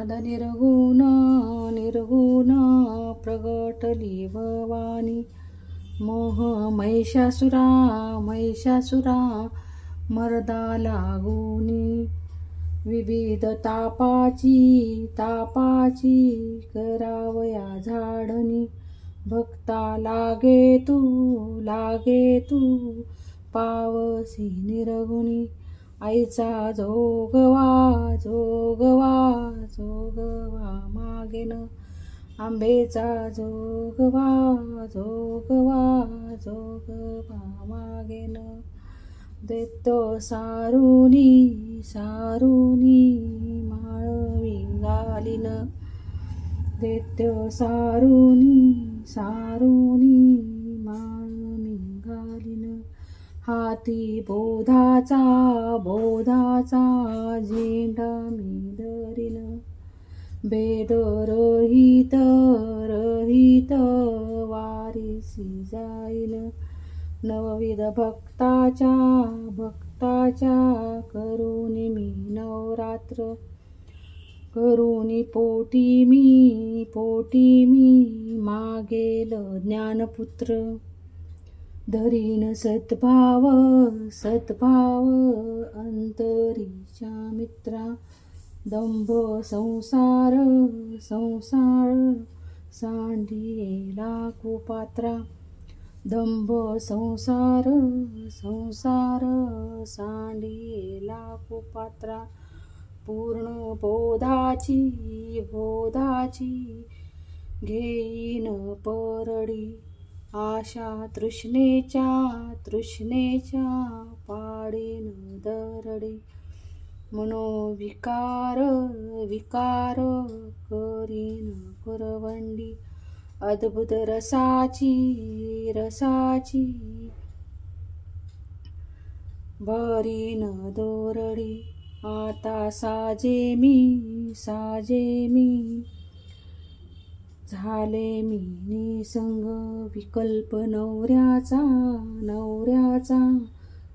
नाद निर्गुण निर्गुण प्रगटली भवानी मोह महिषासुरा महिषासुरा मर्दा लागुनी. विविध तापाची तापाची करावया झाडनी. भक्ता लागे तू लागे तू पावसी निर्गुणी. आईचा जोगवा जोगवा लागेन आंबेचा जोगवा जोगवा जोगवा मागेन. देतो सारुनी सारुनी माळवी गालीन देतो सारुनी सारुनी माळवी गालीन हाती बोधाचा बोधाचा झेंडा मी बेद रहित रहित वारीसी जाईल नवविध भक्ताच्या भक्ताच्या करुणी मी नवरात्र. करुणी पोटी मी पोटी मी मागेल ज्ञानपुत्र. धरीन सद्भाव सद्भाव अंतरीच्या मित्रा. दंभ संसार संसार सांडिला कुपात्रा दंभ संसार संसार सांडिला कुपात्रा पूर्ण बोधाची बोधाची घेईन परडी. आशा तृष्णेच्या तृष्णेच्या पाडेन दरडी. मनोविकार विकार करीन करवंडी. अद्भुत रसाची रसाची. भरीन दोरडी आता साजे मी साजे मी. झाले मी निसंग विकल्प नवऱ्याचा नवऱ्याचा.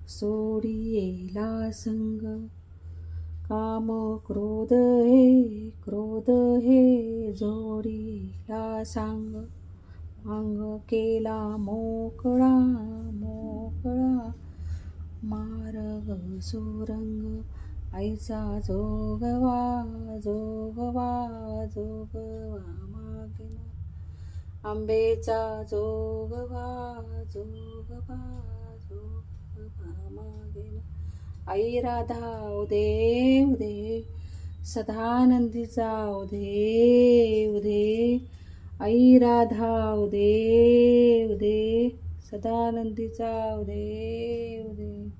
सोडियेला संग काम क्रोध हे क्रोध हे जोडीला सांग. अंग केला मोकळा मोकळा. मार्ग सुरंग आईचा जोगवा जोगवा जोगवा मागिन. आंबेचा जोगवा जोगवा जोगवा मागिन. आई राधा उदे उदे सदानंदी जाऊ दे उदे आई राधा उदे उदे सदानंदी जाऊ दे उदे